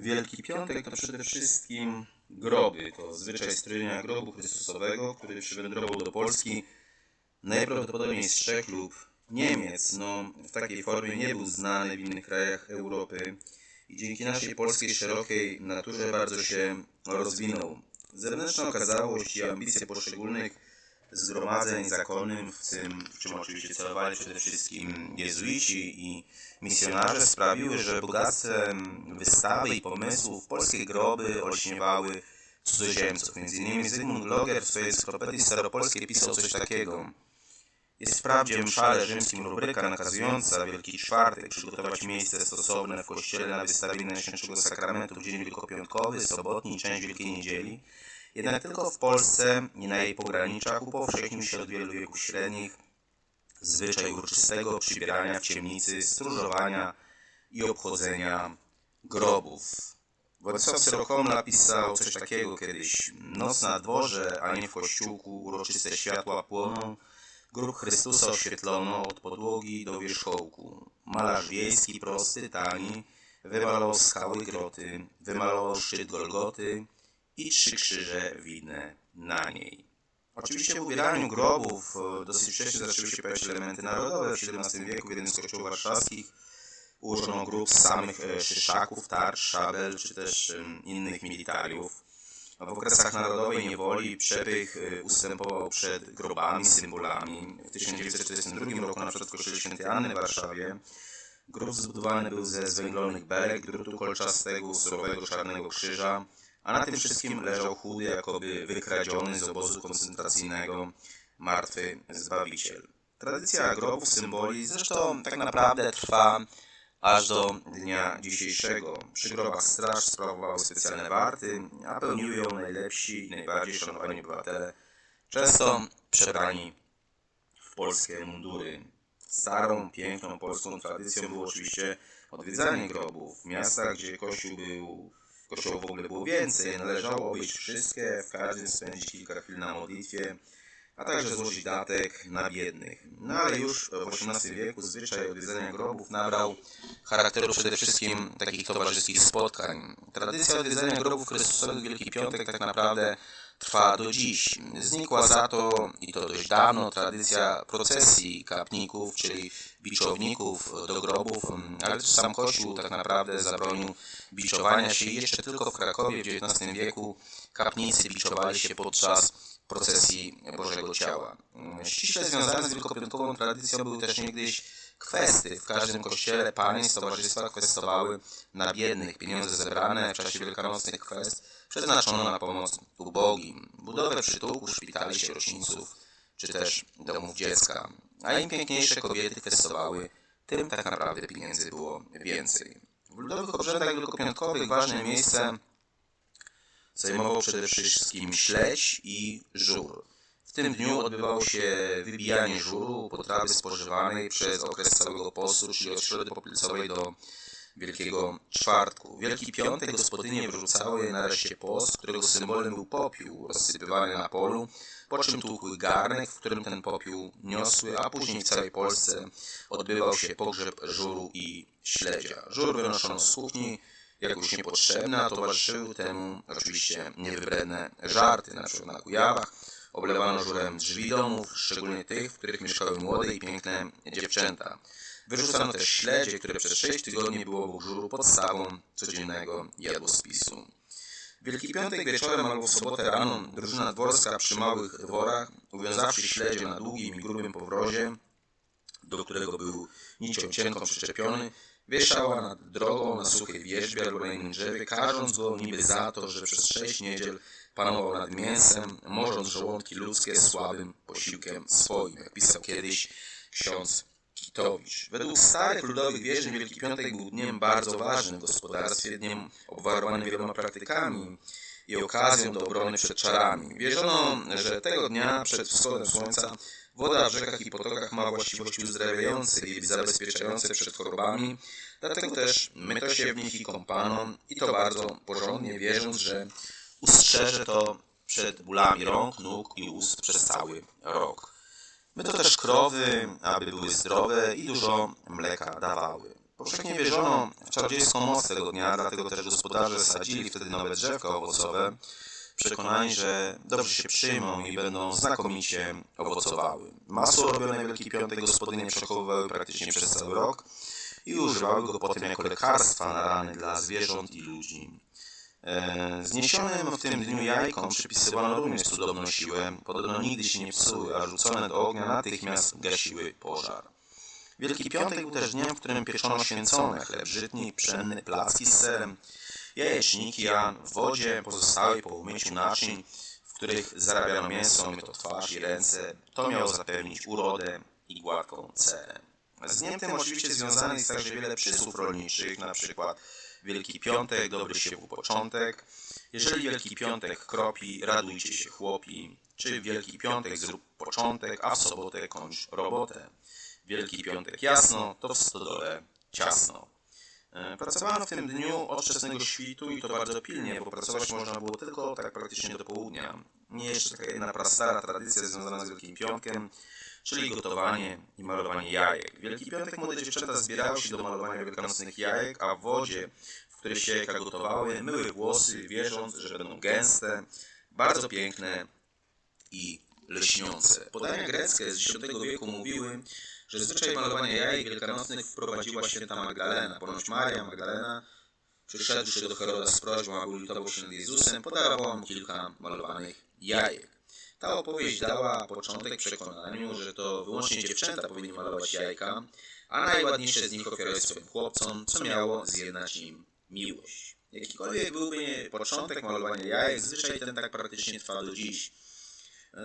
Wielki Piątek to przede wszystkim groby. To zwyczaj strojenia grobu Chrystusowego, który przywędrował do Polski najprawdopodobniej z Czech lub Niemiec. No, w takiej formie nie był znany w innych krajach Europy i dzięki naszej polskiej szerokiej naturze bardzo się rozwinął. Zewnętrzna okazałość i ambicje poszczególnych zgromadzeń zakonnym, w tym, w czym oczywiście celowali przede wszystkim jezuici i misjonarze, sprawiły, że bogactwem wystawy i pomysłów polskie groby olśniewały cudzoziemców. Między innymi Zygmunt Loger w swojej encyklopedii staropolskiej pisał coś takiego. Jest wprawdzie mszale rzymskim rubryka nakazująca Wielki Czwartek przygotować miejsce stosowne w kościele na wystawienie Najświętszego Sakramentu w dzień wielkopiątkowy, sobotni część Wielkiej Niedzieli, jednak tylko w Polsce i na jej pograniczach upowszechnił się od wielu wieków średnich zwyczaj uroczystego przybierania w ciemnicy, stróżowania i obchodzenia grobów. Władysław Syrokom napisał coś takiego kiedyś. Noc na dworze, a nie w kościółku, uroczyste światła płoną, grób Chrystusa oświetlono od podłogi do wierzchołku. Malarz wiejski, prosty, tani, wymalował skały groty, wymalował szczyt Golgoty i trzy krzyże widne na niej. Oczywiście w ubieraniu grobów e, dosyć wcześnie zaczęły się pojawiać elementy narodowe. W XVII wieku w jednym z kościołów warszawskich ułożono grób z samych e, szyszaków, tarcz, szabel czy też innych militariów. W okresach narodowej niewoli przepych e, ustępował przed grobami, symbolami. W 1942 roku na przykład w kościele świętej Anny w Warszawie grób zbudowany był ze zwęglonych belek, drutu kolczastego, surowego czarnego krzyża, a na tym wszystkim leżał chudy, jakoby wykradziony z obozu koncentracyjnego martwy Zbawiciel. Tradycja grobów symboli zresztą tak naprawdę trwa aż do dnia dzisiejszego. Przy grobach straż sprawowały specjalne warty, a pełniły ją najlepsi i najbardziej szanowani obywatele, często przebrani w polskie mundury. Starą, piękną polską tradycją było oczywiście odwiedzanie grobów w miastach, gdzie kościół był Kościołów w ogóle było więcej, należało obejść wszystkie, w każdym spędzić kilka chwil na modlitwie, a także złożyć datek na biednych. No ale już w XVIII wieku zwyczaj odwiedzania grobów nabrał charakteru przede wszystkim takich towarzyskich spotkań. Tradycja odwiedzania grobów Chrystusowych Wielki Piątek tak naprawdę trwa do dziś. Znikła za to, i to dość dawno, tradycja procesji kapników, czyli biczowników do grobów, ale też sam Kościół tak naprawdę zabronił biczowania się. Jeszcze tylko w Krakowie w XIX wieku kapnicy biczowali się podczas procesji Bożego Ciała. Ściśle związane z wielkopiątkową tradycją były też niegdyś kwesty. W każdym kościele panie z towarzystwa kwestowały na biednych. Pieniądze zebrane w czasie wielkanocnych kwest przeznaczono na pomoc ubogim. Budowę przytułków, szpitali, sierocińców czy też domów dziecka. A im piękniejsze kobiety kwestowały, tym tak naprawdę pieniędzy było więcej. W ludowych obrzędach wielkopiątkowych ważne miejsce zajmował przede wszystkim śledź i żur. W tym dniu odbywało się wybijanie żuru, potrawy spożywanej przez okres całego postu, czyli od środy popielcowej do Wielkiego Czwartku. Wielki Piątek gospodynie wrzucały nareszcie post, którego symbolem był popiół rozsypywany na polu, po czym tłukły garnek, w którym ten popiół niosły, a później w całej Polsce odbywał się pogrzeb żuru i śledzia. Żur wynoszono z kuchni, jak już niepotrzebne, a towarzyszyły temu oczywiście niewybredne żarty, na przykład na Kujawach. Oblewano żurem drzwi domów, szczególnie tych, w których mieszkały młode i piękne dziewczęta. Wyrzucano też śledzie, które przez sześć tygodni było obok żuru podstawą codziennego jadłospisu. Wielki Piątek wieczorem albo w sobotę rano drużyna dworska przy małych dworach, uwiązawszy śledzie na długim i grubym powrozie, do którego był nicią cienką przyczepiony, wieszała nad drogą na suchej wierzbie albo na innym drzewie, go niby za to, że przez sześć niedziel panował nad mięsem, morząc żołądki ludzkie słabym posiłkiem swoim, jak pisał kiedyś ksiądz Kitowicz. Według starych ludowych wierzeń Wielki Piątek był dniem bardzo ważnym w gospodarstwie, dniem obwarowanym wieloma praktykami i okazją do obrony przed czarami. Wierzono, że tego dnia przed wschodem słońca woda w rzekach i potokach ma właściwości uzdrawiające i zabezpieczające przed chorobami, dlatego też myto się w nich i kąpano i to bardzo porządnie, wierząc, że ustrzeże to przed bólami rąk, nóg i ust przez cały rok. My to też krowy, aby były zdrowe i dużo mleka dawały. Powszechnie wierzono w czarodziejską moc tego dnia, dlatego też gospodarze sadzili wtedy nowe drzewka owocowe, przekonani, że dobrze się przyjmą i będą znakomicie owocowały. Masło robione Wielki Piątek gospodynie przechowywały praktycznie przez cały rok i używały go potem jako lekarstwa na rany dla zwierząt i ludzi. E, Zniesionym w tym dniu jajkom przypisywano również cudowną siłę. Podobno nigdy się nie psuły, a rzucone do ognia natychmiast gasiły pożar. Wielki Piątek był też dniem, w którym pieczono święcone chleb żytni, pszenny, placki z serem, jajeczniki, a w wodzie pozostałej po umyciu naczyń, w których zarabiano mięso, myto twarz i ręce, to miało zapewnić urodę i gładką cerę. Z dniem tym oczywiście związanych jest także wiele przysłów rolniczych, na przykład Wielki Piątek, dobry się w początek. Jeżeli Wielki Piątek kropi, radujcie się chłopi. Czy Wielki Piątek zrób początek, a w sobotę kończ robotę. Wielki Piątek jasno, to w stodole ciasno. E, Pracowano w tym dniu od wczesnego świtu i to bardzo pilnie, bo pracować można było tylko tak praktycznie do południa. Nie jeszcze taka jedna prastara tradycja związana z Wielkim Piątkiem, czyli gotowanie i malowanie jajek. Wielki Piątek młode dziewczęta zbierały się do malowania wielkanocnych jajek, a w wodzie, w której się jajka gotowały, myły włosy, wierząc, że będą gęste, bardzo piękne i lśniące. Podania greckie z X wieku mówiły, że zwyczaj malowania jajek wielkanocnych wprowadziła święta Magdalena. Ponoć Maria Magdalena, przyszedłszy do Heroda z prośbą, aby ulitował się Jezusem, podarowała mu kilka malowanych jajek. Ta opowieść dała początek przekonaniu, że to wyłącznie dziewczęta powinny malować jajka, a najładniejsze z nich ofiarować swoim chłopcom, co miało zjednać im miłość. Jakikolwiek byłby początek malowania jajek, zwyczaj ten tak praktycznie trwa do dziś.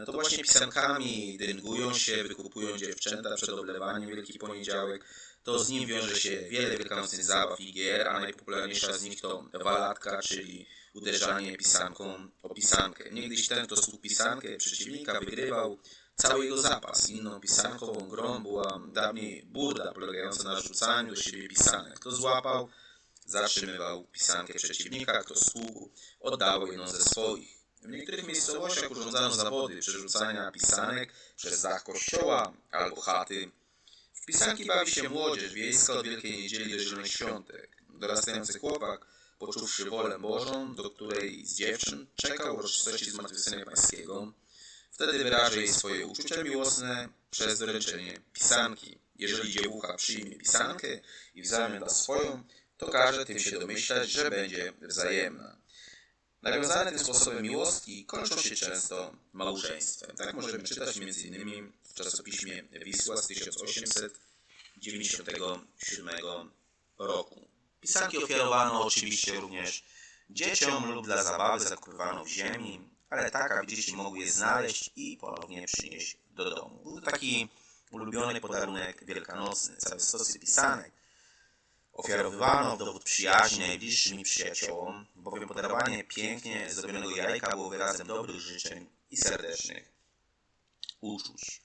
To właśnie pisankami dyngują się, wykupują dziewczęta przed oblewaniem Wielki Poniedziałek. To z nim wiąże się wiele wielkanocnych zabaw i gier, a najpopularniejsza z nich to walatka, czyli uderzanie pisanką o pisankę. Niegdyś ten, kto stukł pisankę przeciwnika, wygrywał cały jego zapas. Inną pisankową grą była dawniej burda, polegająca na rzucaniu do siebie pisanek. Kto złapał, zatrzymywał pisankę przeciwnika, kto stłukł, oddawał jedną ze swoich. W niektórych miejscowościach urządzano zawody przerzucania pisanek przez dach kościoła albo chaty. W pisanki bawi się młodzież wiejska od Wielkiej Niedzieli do Zielonych Świątek. Dorastający chłopak, poczuwszy wolę Bożą, do której z dziewczyn czekał uroczystości Zmartwychwstania Pańskiego, wtedy wyraża jej swoje uczucia miłosne przez doręczenie pisanki. Jeżeli dziewucha przyjmie pisankę i w zamian da swoją, to każe tym się domyślać, że będzie wzajemna. Nawiązane tym sposobem miłostki kończą się często małżeństwem. Tak możemy czytać m.in. w czasopiśmie Wisła z 1897 roku. Pisanki ofiarowano oczywiście również dzieciom lub dla zabawy zakupywano w ziemi, ale tak, aby dzieci mogły je znaleźć i ponownie przynieść do domu. Był taki ulubiony podarunek wielkanocny, całe stosy pisanek ofiarowywano w dowód przyjaźni najbliższym przyjaciołom, bowiem podarowanie pięknie zdobionego jajka było wyrazem dobrych życzeń i serdecznych uczuć.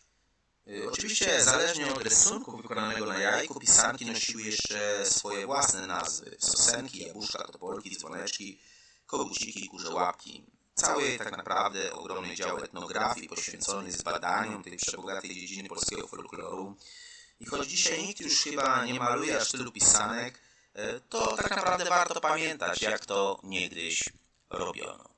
Y, Oczywiście, zależnie od rysunku wykonanego na jajku, pisanki nosiły jeszcze swoje własne nazwy. Sosenki, jabłuszka, topolki, dzwoneczki, koguciki, kurze łapki. Cały tak naprawdę ogromny dział etnografii poświęcony jest badaniom tej przebogatej dziedziny polskiego folkloru. I choć dzisiaj nikt już chyba nie maluje aż tylu pisanek, e, to tak naprawdę warto pamiętać, jak to niegdyś robiono.